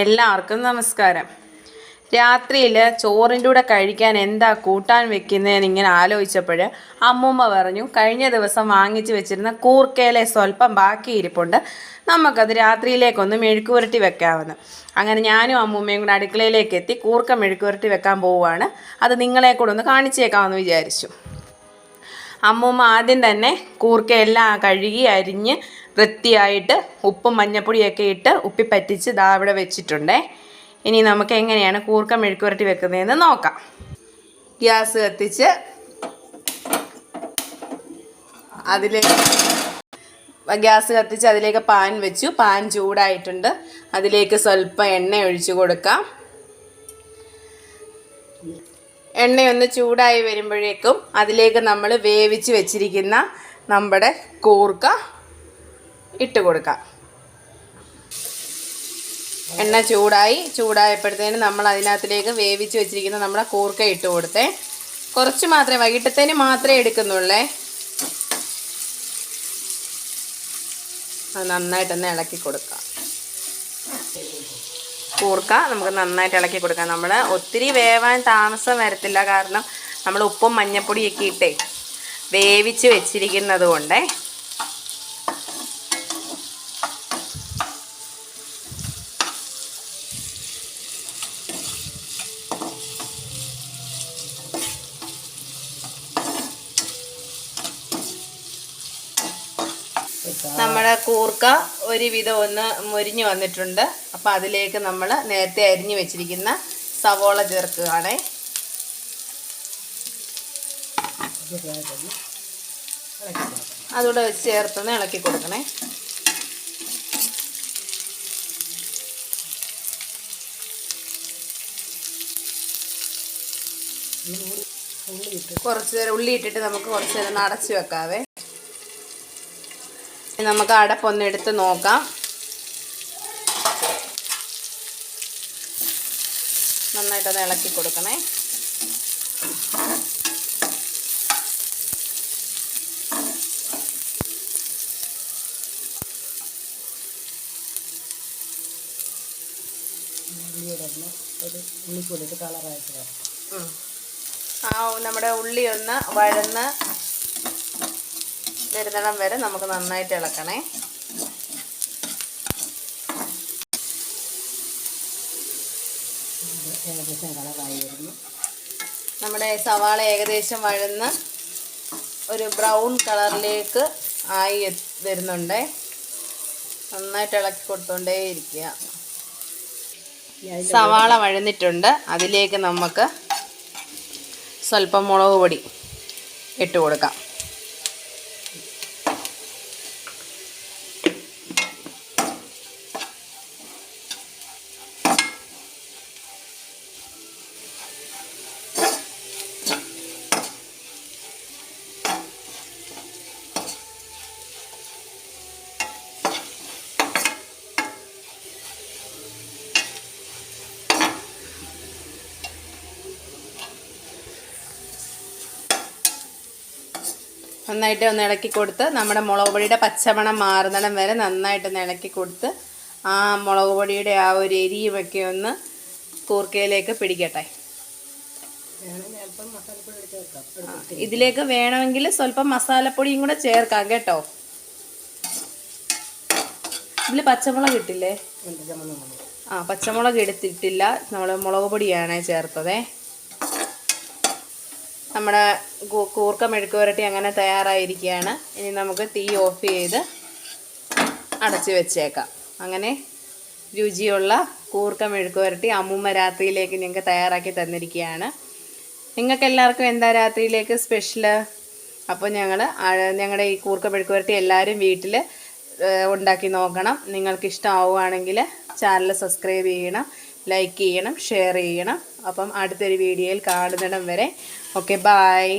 എല്ലാവർക്കും നമസ്കാരം. രാത്രിയിൽ ചോറിന്റെ കൂടെ കഴിക്കാൻ എന്താ കൂട്ടാൻ വെക്കുന്നതെന്ന് ഇങ്ങനെ ആലോചിച്ചപ്പോൾ അമ്മൂമ്മ പറഞ്ഞു കഴിഞ്ഞ ദിവസം വാങ്ങിച്ചു വെച്ചിരുന്ന കൂർക്കയിലെ സ്വല്പം ബാക്കി ഇരിപ്പുണ്ട്. നമുക്കത് രാത്രിയിലേക്കൊന്ന് മെഴുക്കുപുരട്ടി വെക്കാമെന്ന്. അങ്ങനെ ഞാനും അമ്മൂമ്മയും കൂടെ അടുക്കളയിലേക്ക് എത്തി കൂർക്ക മെഴുക്കുപുരട്ടി വെക്കാൻ പോവുകയാണ്. അത് നിങ്ങളെ കൂടെ ഒന്ന് കാണിച്ചേക്കാമെന്ന് വിചാരിച്ചു. അമ്മൂമ്മ ആദ്യം തന്നെ കൂർക്കയെല്ലാം കഴുകി അരിഞ്ഞ് വൃത്തിയായിട്ട് ഉപ്പും മഞ്ഞപ്പൊടിയൊക്കെ ഇട്ട് ഉപ്പി പറ്റിച്ച് ദാ ഇവിടെ വെച്ചിട്ടുണ്ടേ. ഇനി നമുക്ക് എങ്ങനെയാണ് കൂർക്ക മെഴുക്കുരട്ടി വെക്കുന്നതെന്ന് നോക്കാം. ഗ്യാസ് കത്തിച്ച് അതിലേക്ക് ഗ്യാസ് കത്തിച്ച് അതിലേക്ക് പാൻ വെച്ചു. പാൻ ചൂടായിട്ടുണ്ട്. അതിലേക്ക് സ്വല്പം എണ്ണ ഒഴിച്ചു കൊടുക്കാം. എണ്ണയൊന്ന് ചൂടായി വരുമ്പോഴേക്കും അതിലേക്ക് നമ്മൾ വേവിച്ച് വെച്ചിരിക്കുന്ന നമ്മുടെ കൂർക്ക ഇട്ട് കൊടുക്കാം. എണ്ണ ചൂടായി ചൂടായപ്പോഴത്തേന് നമ്മൾ അതിനകത്തിലേക്ക് വേവിച്ച് വെച്ചിരിക്കുന്ന നമ്മുടെ കൂർക്ക ഇട്ട് കൊടുത്തേ. കുറച്ച് മാത്രമേ വൈകിട്ടത്തേന് മാത്രമേ എടുക്കുന്നുള്ളേ. അത് നന്നായിട്ടൊന്ന് ഇളക്കി കൊടുക്കാം. കൂർക്ക നമുക്ക് നന്നായിട്ട് ഇളക്കി കൊടുക്കാം. നമ്മൾ ഒത്തിരി വേവാൻ താമസം വരത്തില്ല. കാരണം നമ്മൾ ഉപ്പും മഞ്ഞപ്പൊടിയൊക്കെ ഇട്ടേ വേവിച്ച് വെച്ചിരിക്കുന്നത് കൊണ്ടേ നമ്മുടെ കൂർക്ക ഒരുവിധം ഒന്ന് മുരിഞ്ഞ് വന്നിട്ടുണ്ട്. അപ്പം അതിലേക്ക് നമ്മൾ നേരത്തെ അരിഞ്ഞു വെച്ചിരിക്കുന്ന സവോള ചേർക്കുകയാണേ. അതുകൂടെ വെച്ച് ചേർത്തൊന്ന് ഇളക്കി കൊടുക്കണേ. കുറച്ച് നേരം ഉള്ളി ഇട്ടിട്ട് നമുക്ക് കുറച്ച് നേരം അടച്ചു വെക്കാവേ. നമുക്ക് അടപ്പൊന്ന് എടുത്ത് നോക്കാം നന്നായിട്ടൊന്ന് ഇളക്കി കൊടുക്കണേ. ആ നമ്മുടെ ഉള്ളി ഒന്ന് വഴന്ന് വരുന്നിടം വരെ നമുക്ക് നന്നായിട്ട് ഇളക്കണേ. നമ്മുടെ സവാള ഏകദേശം വഴന്ന് ഒരു ബ്രൗൺ കളറിലേക്ക് ആയി വരുന്നുണ്ട് വരുന്നുണ്ടേ. നന്നായിട്ട് ഇളക്കി കൊടുത്തോണ്ടേ ഇരിക്കുക. സവാള വഴന്നിട്ടുണ്ട്. അതിലേക്ക് നമുക്ക് സ്വല്പം മുളക് പൊടി ഇട്ട് കൊടുക്കാം. നന്നായിട്ട് ഒന്ന് ഇളക്കി കൊടുത്ത് നമ്മുടെ മുളക് പൊടിയുടെ പച്ചമണം മാറുന്നിടം വരെ നന്നായിട്ട് ഒന്ന് ഇളക്കി കൊടുത്ത് ആ മുളക് പൊടിയുടെ ആ ഒരു എരിയുമൊക്കെ ഒന്ന് കൂർക്കയിലേക്ക് പിടിക്കട്ടെ. ഇതിലേക്ക് വേണമെങ്കിൽ സ്വല്പം മസാലപ്പൊടിയും കൂടെ ചേർക്കാം കേട്ടോ. ഇതിൽ പച്ചമുളക് ഇട്ടില്ലേ? ഉണ്ട് ആ പച്ചമുളക് എടുത്തിട്ടില്ല. നമ്മൾ മുളക് പൊടിയാണ് ചേർത്തതേ. നമ്മുടെ കൂർക്ക മെഴുക്ക് പുരട്ടി അങ്ങനെ തയ്യാറായിരിക്കുകയാണ്. ഇനി നമുക്ക് തീ ഓഫ് ചെയ്ത് അടച്ചു വെച്ചേക്കാം. അങ്ങനെ രുചിയുള്ള കൂർക്ക മെഴുക്ക് പുരട്ടി അമ്മൂമ്മ രാത്രിയിലേക്ക് ഞങ്ങൾക്ക് തയ്യാറാക്കി തന്നിരിക്കുകയാണ്. നിങ്ങൾക്ക് എല്ലാവർക്കും എന്താ രാത്രിയിലേക്ക് സ്പെഷ്യൽ അപ്പോൾ ഞങ്ങൾ ഞങ്ങളുടെ ഈ കൂർക്ക മെഴുക്ക് പുരട്ടി എല്ലാവരും വീട്ടിൽ ഉണ്ടാക്കി നോക്കണം. നിങ്ങൾക്ക് ഇഷ്ടമാവുകയാണെങ്കിൽ ചാനൽ സബ്സ്ക്രൈബ് ചെയ്യണം ലൈക്ക് ചെയ്യണം ഷെയർ ചെയ്യണം. അപ്പം അടുത്തൊരു വീഡിയോയിൽ കാണുന്നിടം വരെ. Okay bye